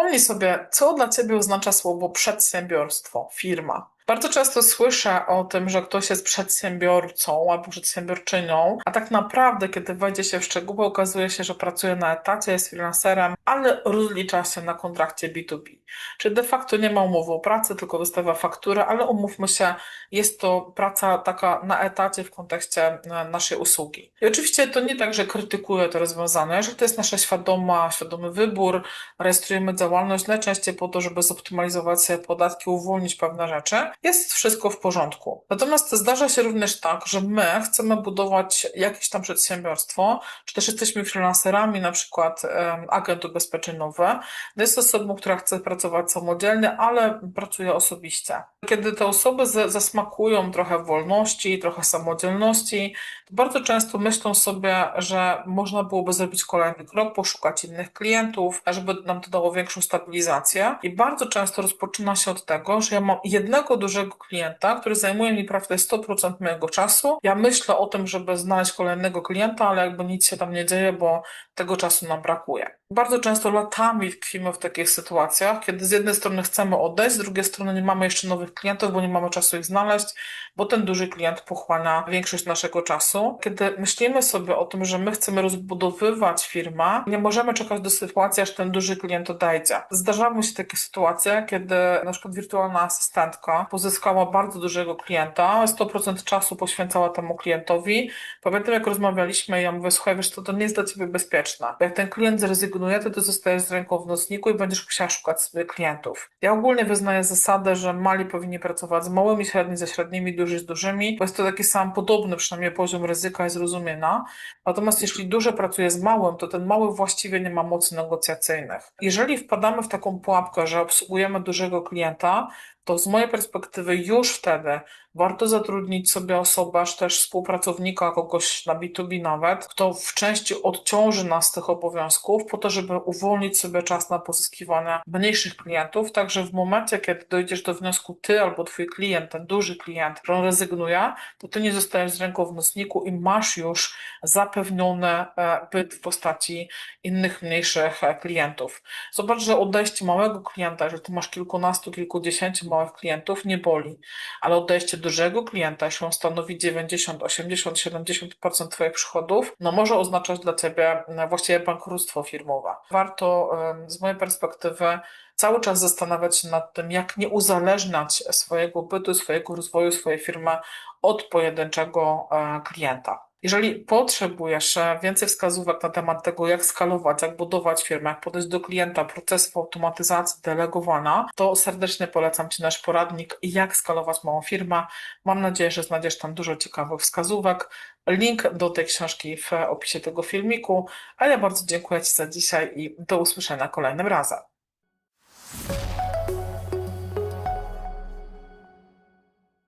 Przypomnij sobie, co dla Ciebie oznacza słowo przedsiębiorstwo, firma. Bardzo często słyszę o tym, że ktoś jest przedsiębiorcą albo przedsiębiorczynią, a tak naprawdę, kiedy wejdzie się w szczegóły, okazuje się, że pracuje na etacie, jest freelancerem, ale rozlicza się na kontrakcie B2B. Czyli de facto nie ma umowy o pracę, tylko wystawia fakturę, ale umówmy się, jest to praca taka na etacie w kontekście e, naszej usługi. I oczywiście to nie tak, że krytykuję to rozwiązanie, że to jest nasza świadoma, świadomy wybór, rejestrujemy działalność najczęściej po to, żeby zoptymalizować podatki, uwolnić pewne rzeczy, jest wszystko w porządku. Natomiast zdarza się również tak, że my chcemy budować jakieś tam przedsiębiorstwo, czy też jesteśmy freelancerami, na przykład agent ubezpieczeniowy, jest osobą, która chce pracować samodzielnie, ale pracuje osobiście. Kiedy te osoby zasmakują trochę wolności, trochę samodzielności, to bardzo często myślą sobie, że można byłoby zrobić kolejny krok, poszukać innych klientów, żeby nam to dało większą stabilizację. I bardzo często rozpoczyna się od tego, że ja mam jednego dużego klienta, który zajmuje mi prawie 100% mojego czasu. Ja myślę o tym, żeby znaleźć kolejnego klienta, ale jakby nic się tam nie dzieje, bo tego czasu nam brakuje. Bardzo często latami tkwimy w takich sytuacjach, kiedy z jednej strony chcemy odejść, z drugiej strony nie mamy jeszcze nowych klientów, bo nie mamy czasu ich znaleźć, bo ten duży klient pochłania większość naszego czasu. Kiedy myślimy sobie o tym, że my chcemy rozbudowywać firmę, nie możemy czekać do sytuacji, aż ten duży klient odejdzie. Zdarzały się takie sytuacje, kiedy na przykład wirtualna asystentka pozyskała bardzo dużego klienta, 100% czasu poświęcała temu klientowi. Pamiętam, jak rozmawialiśmy, ja mówię, słuchaj, wiesz, to, to nie jest dla ciebie bezpieczne. Jak ten klient zrezygnuje, to ty zostajesz z ręką w nocniku i będziesz musiała szukać sobie klientów. Ja ogólnie wyznaję zasadę, że mali powinni pracować z małymi, średni ze średnimi, duży z dużymi, bo jest to taki sam podobny przynajmniej poziom ryzyka i zrozumienia. Natomiast jeśli duży pracuje z małym, to ten mały właściwie nie ma mocy negocjacyjnych. Jeżeli wpadamy w taką pułapkę, że obsługujemy dużego klienta, to z mojej perspektywy już wtedy warto zatrudnić sobie osobę, czy też współpracownika, kogoś na B2B nawet, kto w części odciąży nas z tych obowiązków, po to, żeby uwolnić sobie czas na pozyskiwanie mniejszych klientów, także w momencie, kiedy dojdziesz do wniosku ty albo twój klient, ten duży klient, że on rezygnuje, to ty nie zostajesz z ręką w nocniku i masz już zapewniony e, byt w postaci innych mniejszych e, klientów. Zobacz, że odejście małego klienta, że ty masz kilkunastu, kilkudziesięciu małych klientów, nie boli, ale odejście dużego klienta, jeśli on stanowi 90, 80, 70% Twoich przychodów, no może oznaczać dla Ciebie e, właściwie bankructwo firmowe. Warto z mojej perspektywy cały czas zastanawiać się nad tym, jak nie uzależniać swojego bytu, swojego rozwoju, swojej firmy od pojedynczego e, klienta. Jeżeli potrzebujesz więcej wskazówek na temat tego, jak skalować, jak budować firmę, jak podejść do klienta, procesów automatyzacji, delegowania, to serdecznie polecam Ci nasz poradnik, jak skalować małą firmę. Mam nadzieję, że znajdziesz tam dużo ciekawych wskazówek. Link do tej książki w opisie tego filmiku. A ja bardzo dziękuję Ci za dzisiaj i do usłyszenia kolejnym razem.